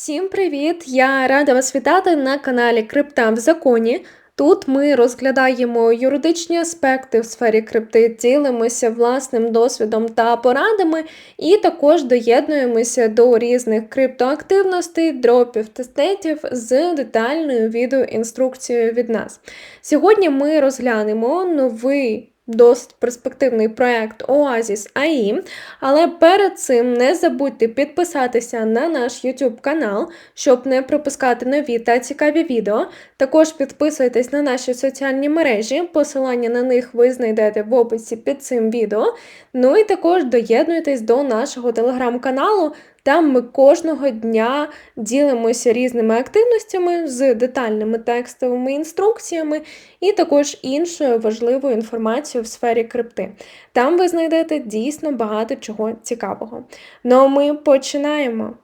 Всім привіт! Я рада вас вітати на каналі Крипта в законі. Тут ми розглядаємо юридичні аспекти в сфері крипти, ділимося власним досвідом та порадами, і також доєднуємося до різних криптоактивностей, дропів та стейтів з детальною відеоінструкцією від нас. Сьогодні ми розглянемо новий досить перспективний проект Oasis AI. Але перед цим не забудьте підписатися на наш YouTube канал, щоб не пропускати нові та цікаві відео. Також підписуйтесь на наші соціальні мережі, посилання на них ви знайдете в описі під цим відео. Ну і також доєднуйтесь до нашого телеграм-каналу. Там ми кожного дня ділимося різними активностями з детальними текстовими інструкціями і також іншою важливою інформацією в сфері крипти. Там ви знайдете дійсно багато чого цікавого. Ну а ми починаємо.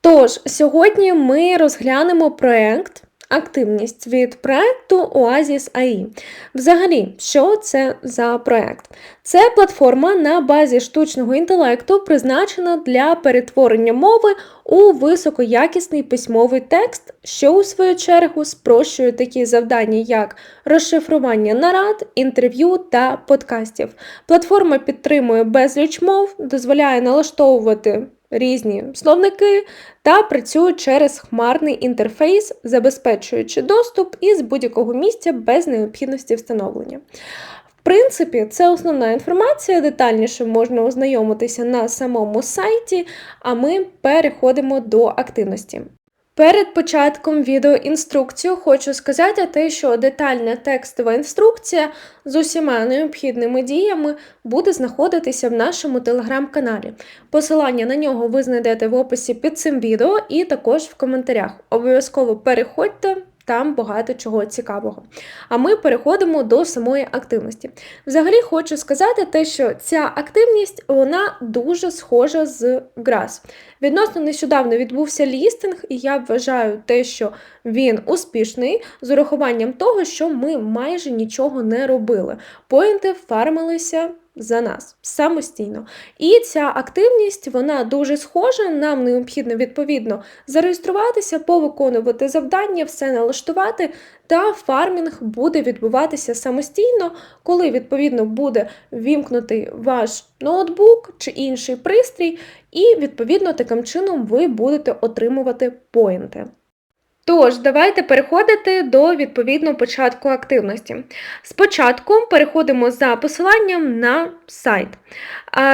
Тож, сьогодні ми розглянемо проєкт активність від проекту Oasis AI. Взагалі, що це за проект? Це платформа на базі штучного інтелекту, призначена для перетворення мови у високоякісний письмовий текст, що у свою чергу спрощує такі завдання, як розшифрування нарад, інтерв'ю та подкастів. Платформа підтримує безліч мов, дозволяє налаштовувати різні словники та працюють через хмарний інтерфейс, забезпечуючи доступ із будь-якого місця без необхідності встановлення. В принципі, це основна інформація, детальніше можна ознайомитися на самому сайті, а ми переходимо до активності. Перед початком відеоінструкцію хочу сказати те, що детальна текстова інструкція з усіма необхідними діями буде знаходитися в нашому телеграм-каналі. Посилання на нього ви знайдете в описі під цим відео і також в коментарях. Обов'язково переходьте. Там багато чого цікавого. А ми переходимо до самої активності. Взагалі хочу сказати те, що ця активність вона дуже схожа з Grass. Відносно нещодавно відбувся лістинг, і я вважаю те, що він успішний з урахуванням того, що ми майже нічого не робили. Поінти фармилися за нас самостійно. І ця активність вона дуже схожа. Нам необхідно відповідно зареєструватися, повиконувати завдання, все налаштувати. Та фармінг буде відбуватися самостійно, коли відповідно буде вімкнутий ваш ноутбук чи інший пристрій, і відповідно таким чином ви будете отримувати поінти. Тож, давайте переходити до відповідного початку активності. Спочатку переходимо за посиланням на сайт.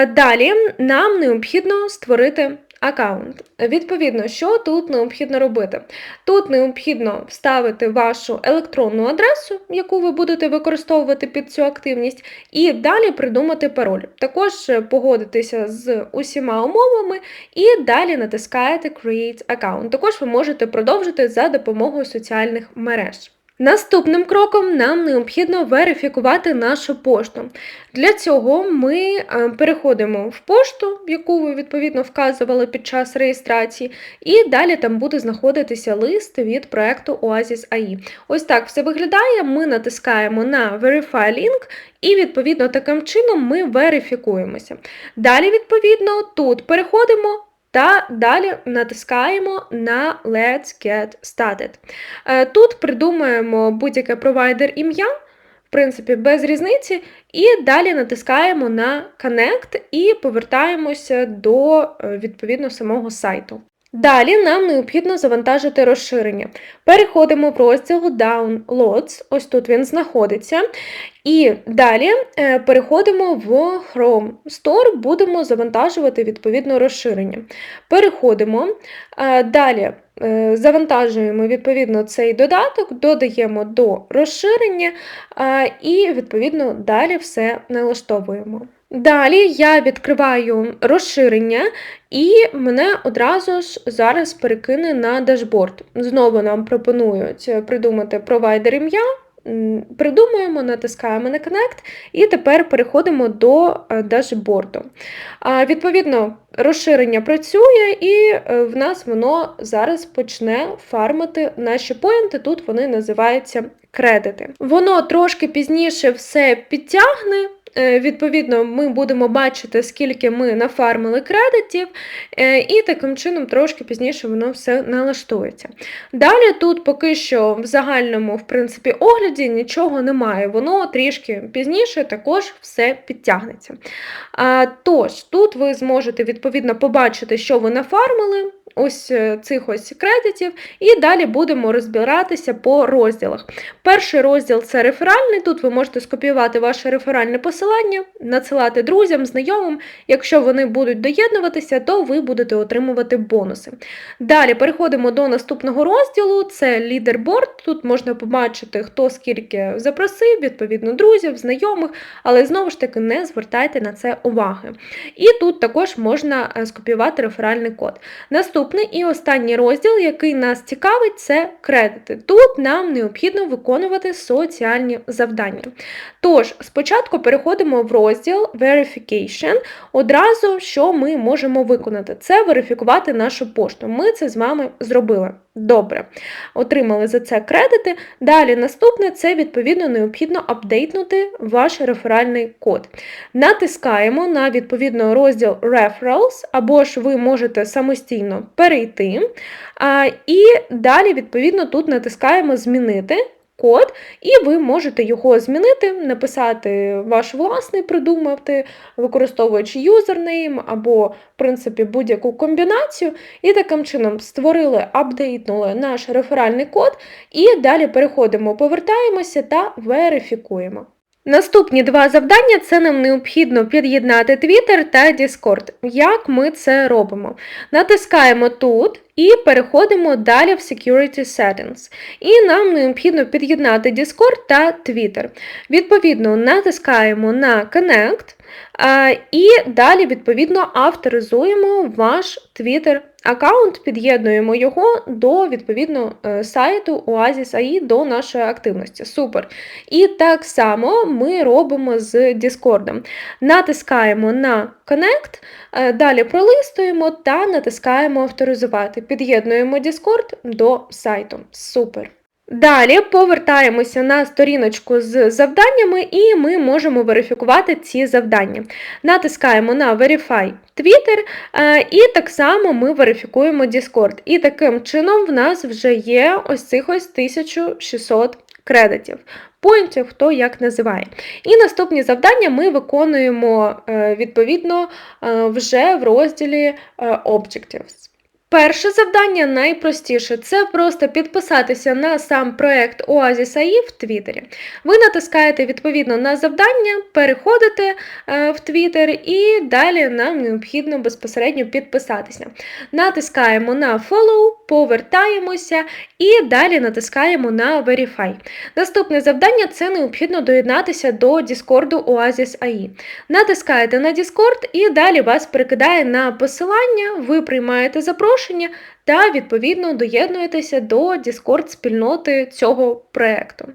Далі нам необхідно створити аккаунт. Відповідно, що тут необхідно робити? Тут необхідно вставити вашу електронну адресу, яку ви будете використовувати під цю активність, і далі придумати пароль. Також погодитися з усіма умовами і далі натискаєте Create Account. Також ви можете продовжити за допомогою соціальних мереж. Наступним кроком нам необхідно верифікувати нашу пошту. Для цього ми е, переходимо в пошту, яку ви відповідно вказували під час реєстрації, і далі там буде знаходитися лист від проекту Oasis AI. Ось так все виглядає. Ми натискаємо на Verify Link, і, відповідно, таким чином ми верифікуємося. Далі, відповідно, тут переходимо. Та далі натискаємо на Let's Get Started. Е, тут придумаємо будь-яке провайдер ім'я, в принципі, без різниці, і далі натискаємо на Connect і повертаємося до е, відповідно самого сайту. Далі нам необхідно завантажити розширення. Переходимо в розділ Downloads, ось тут він знаходиться. І далі е, переходимо в Chrome Store, будемо завантажувати відповідно розширення. Переходимо, е, далі е, завантажуємо відповідно цей додаток, додаємо до розширення і, відповідно, далі все налаштовуємо. Далі я відкриваю розширення, і мене одразу ж зараз перекине на дашборд. Знову нам пропонують придумати провайдер ім'я. Придумуємо, натискаємо на Connect і тепер переходимо до е, дашборду. Відповідно, розширення працює, і е, в нас воно зараз почне фармити наші поінти. Тут вони називаються кредити. Воно трошки пізніше все підтягне, Відповідно, ми будемо бачити, скільки ми нафармили кредитів, е, і таким чином трошки пізніше воно все налаштується. Далі тут поки що в загальному в принципі, огляді нічого немає, воно трішки пізніше також все підтягнеться. Тож, тут ви зможете відповідно побачити, що ви нафармили ось е, цих ось кредитів, і далі будемо розбиратися по розділах. Перший розділ це реферальний. Тут ви можете скопіювати ваше реферальне посилання, надсилати друзям, знайомим. Якщо вони будуть доєднуватися, то ви будете отримувати бонуси. Далі переходимо до наступного розділу: це лідерборд. Тут можна побачити, хто скільки запросив, відповідно, друзів, знайомих, але знову ж таки не звертайте на це уваги. І тут також можна е, скопіювати реферальний код. Наступний і останній розділ, який нас цікавить, це кредити. Тут нам необхідно виконувати соціальні завдання. Тож, спочатку переходимо в розділ Verification. Одразу, що ми можемо виконати, це верифікувати нашу пошту. Ми це з вами зробили. Добре, отримали за це кредити. Далі наступне це відповідно необхідно апдейтнути ваш реферальний код. Натискаємо на відповідно розділ Referrals, або ж ви можете самостійно перейти. І далі, відповідно, тут натискаємо Змінити код, і ви можете його змінити, написати ваш власний, придумати, використовуючи юзернейм або, в принципі, будь-яку комбінацію. І таким чином створили, апдейтнули наш реферальний код, і далі переходимо, повертаємося та верифікуємо. Наступні два завдання це нам необхідно під'єднати Twitter та Discord. Як ми це робимо? Натискаємо тут і переходимо далі в Security Settings. І нам необхідно під'єднати Discord та Twitter. Відповідно, натискаємо на Connect. І далі, відповідно, авторизуємо ваш Twitter аккаунт, під'єднуємо його до відповідно е, сайту Oasis AI до нашої активності. Супер. І так само ми робимо з Discord. Натискаємо на Connect, е, далі пролистуємо та натискаємо авторизувати. Під'єднуємо Discord до сайту. Супер. Далі повертаємося на сторіночку з завданнями, і ми можемо верифікувати ці завдання. Натискаємо на Verify Twitter, е, і так само ми верифікуємо Discord. І таким чином в нас вже є ось цих ось 1600 кредитів. Поінтів, хто як називає. І наступні завдання ми виконуємо е, відповідно е, вже в розділі Objectives. Перше завдання найпростіше це просто підписатися на сам проект Oasis AI в Твіттері. Ви натискаєте відповідно на завдання, переходите е, в Твіттер і далі нам необхідно безпосередньо підписатися. Натискаємо на Follow, повертаємося і далі натискаємо на Verify. Наступне завдання це необхідно доєднатися до Discord Oasis AI. Натискаєте на Discord і далі вас перекидає на посилання, ви приймаєте запрошення запрошення та, відповідно, доєднуєтеся до Discord спільноти цього проєкту.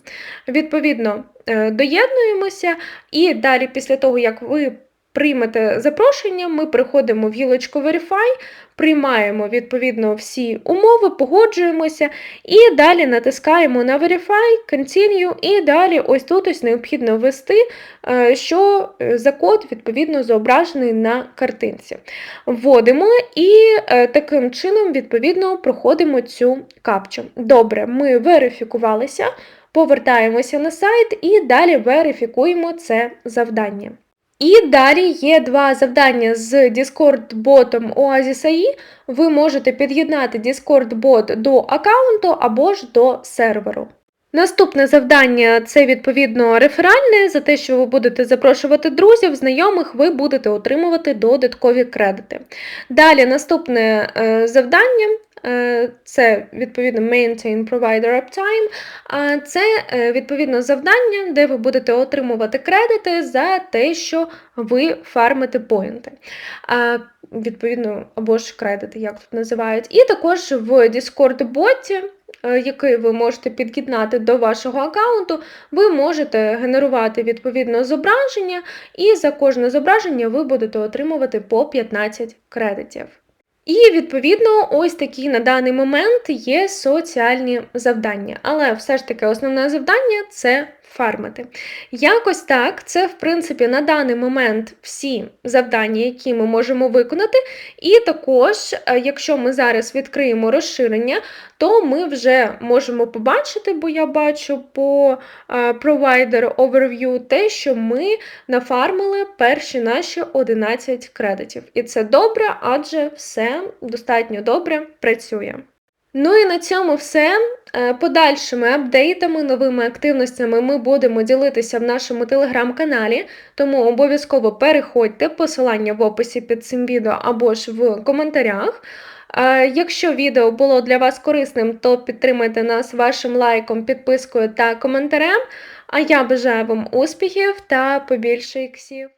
Відповідно, е, доєднуємося, і далі, після того, як ви приймете запрошення, ми приходимо в гілочку Verify, приймаємо відповідно всі умови, погоджуємося і далі натискаємо на Verify, Continue, і далі ось тут ось необхідно ввести, е, що е, за код відповідно зображений на картинці. Вводимо і е, таким чином відповідно проходимо цю капчу. Добре, ми верифікувалися. Повертаємося на сайт і далі верифікуємо це завдання. І далі є два завдання з Discord-ботом Oasis AI. Ви можете під'єднати Discord-бот до аккаунту або ж до серверу. Наступне завдання це відповідно реферальне, за те, що ви будете запрошувати друзів, знайомих, ви будете отримувати додаткові кредити. Далі наступне е, завдання це відповідно Maintain Provider Uptime, а це е, відповідно завдання, де ви будете отримувати кредити за те, що ви фармите поінти. Відповідно, або ж кредити, як тут називають. І також в Discord-боті. Е, який ви можете під'єднати до вашого аккаунту, ви можете генерувати відповідно зображення, і за кожне зображення ви будете отримувати по 15 кредитів. І, відповідно, ось такі на даний момент є соціальні завдання. Але все ж таки основне завдання це фармити. Якось так, це, в принципі, на даний момент всі завдання, які ми можемо виконати. І також, е, якщо ми зараз відкриємо розширення, то ми вже можемо побачити, бо я бачу по е, Provider Overview те, що ми нафармили перші наші 11 кредитів. І це добре, адже все достатньо добре працює. Ну і на цьому все. Е, Подальшими апдейтами, новими активностями ми будемо ділитися в нашому телеграм-каналі, тому обов'язково переходьте посилання в описі під цим відео або ж в коментарях. Е, Якщо відео було для вас корисним, то підтримайте нас вашим лайком, підпискою та коментарем. А я бажаю вам успіхів та побільше іксів.